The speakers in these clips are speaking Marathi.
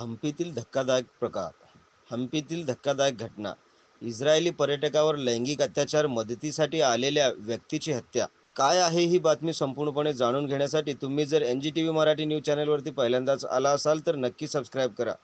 हम्पीतील धक्कादायक प्रकार हम्पीतील धक्कादायक घटना इस्रायली पर्यटकावर लैंगिक अत्याचार मदतीसाठी आलेल्या व्यक्तीची हत्या. काय आहे ही बातमी संपूर्णपणे जाणून घेण्यासाठी तुम्ही जर N G T V Marathi news चॅनलवरती पहिल्यांदाच आला असाल तर नक्की सबस्क्राईब करा.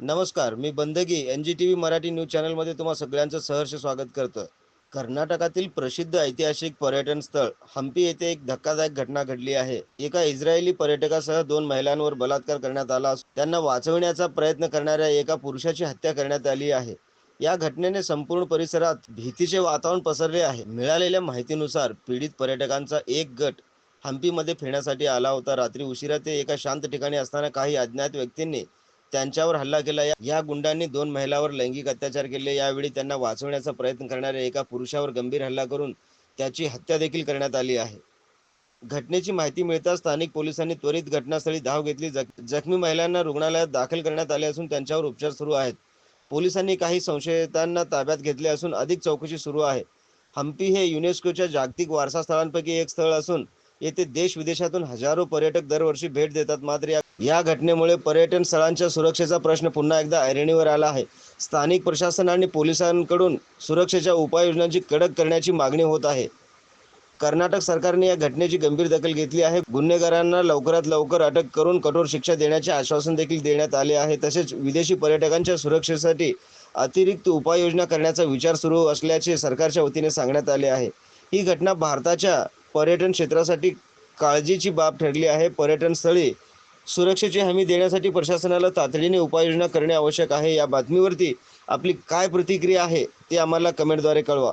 नमस्कार मी Bandagi N G T V Marathi news चॅनलमध्ये तुम्हा सगळ्यांचं सहर्ष स्वागत करतोय. कर्नाटकातील प्रसिद्ध ऐतिहासिक पर्यटन स्थळ हम्पी येथे एक धक्कादायक घटना घडली आहे. एका इस्रायली पर्यटकासह दोन महिलांवर बलात्कार करण्यात आला असून त्यांना वाचवण्याचा प्रयत्न करणाऱ्या एका पुरुषाची हत्या करण्यात आली आहे. या घटनेने संपूर्ण परिसरात भीतीचे वातावरण पसरले आहे. मिळालेल्या माहितीनुसार पीडित पर्यटकांचा एक गट हम्पीमध्ये फिरण्यासाठी आला होता. रात्री उशिरा ते एका शांत ठिकाणी असताना काही अज्ञात व्यक्तींनी त्यांच्यावर हल्ला केला. या- गुंडांनी दोन महिलावर लैंगिक अत्याचार केले. यावेळी त्यांना वाचवण्याचा प्रयत्न करणाऱ्या एका पुरुषावर गंभीर हल्ला करून त्याची हत्या देखील करण्यात आली आहे. घटनेची माहिती मिळताच स्थानिक पोलिसांनी त्वरित घटनास्थळी धाव घेतली. जखमी महिलांना रुग्णालयात दाखल करण्यात आले असून त्यांच्यावर उपचार सुरू आहेत. पोलिसांनी काही संशयितांना ताब्यात घेतले असून अधिक चौकशी सुरू आहे. हम्पी हे युनेस्कोच्या जागतिक वारसा स्थळांपैकी एक स्थळ असून येथे देश विदेशातून हजारो पर्यटक दरवर्षी भेट देतात. मात्र या- या घटनेमुळे पर्यटन स्थळांच्या सुरक्षेचा प्रश्न पुन्हा एकदा ऐरणीवर आला आहे. स्थानिक प्रशासन आणि पोलिसांकडून सुरक्षेच्या उपाययोजनांची कडक करण्याची मागणी होत आहे. कर्नाटक सरकारने या घटनेची गंभीर दखल घेतली आहे. गुन्हेगारांना लवकरात लवकर अटक करून कठोर शिक्षा देण्याचे आश्वासन देखील देण्यात आले आहे. तसेच विदेशी पर्यटकांच्या सुरक्षेसाठी अतिरिक्त उपाययोजना करण्याचा विचार सुरू असल्याचे सरकारच्या वतीने सांगण्यात आले आहे. ही घटना भारताच्या पर्यटन क्षेत्रासाठी काळजीची बाब ठरली आहे. पर्यटन स्थळी सुरक्षेची हमी देण्यासाठी प्रशासनाला तातडीने उपाययोजना करणे आवश्यक आहे. या बातमीवरती आपली काय प्रतिक्रिया आहे ते आम्हाला कमेंटद्वारे कळवा.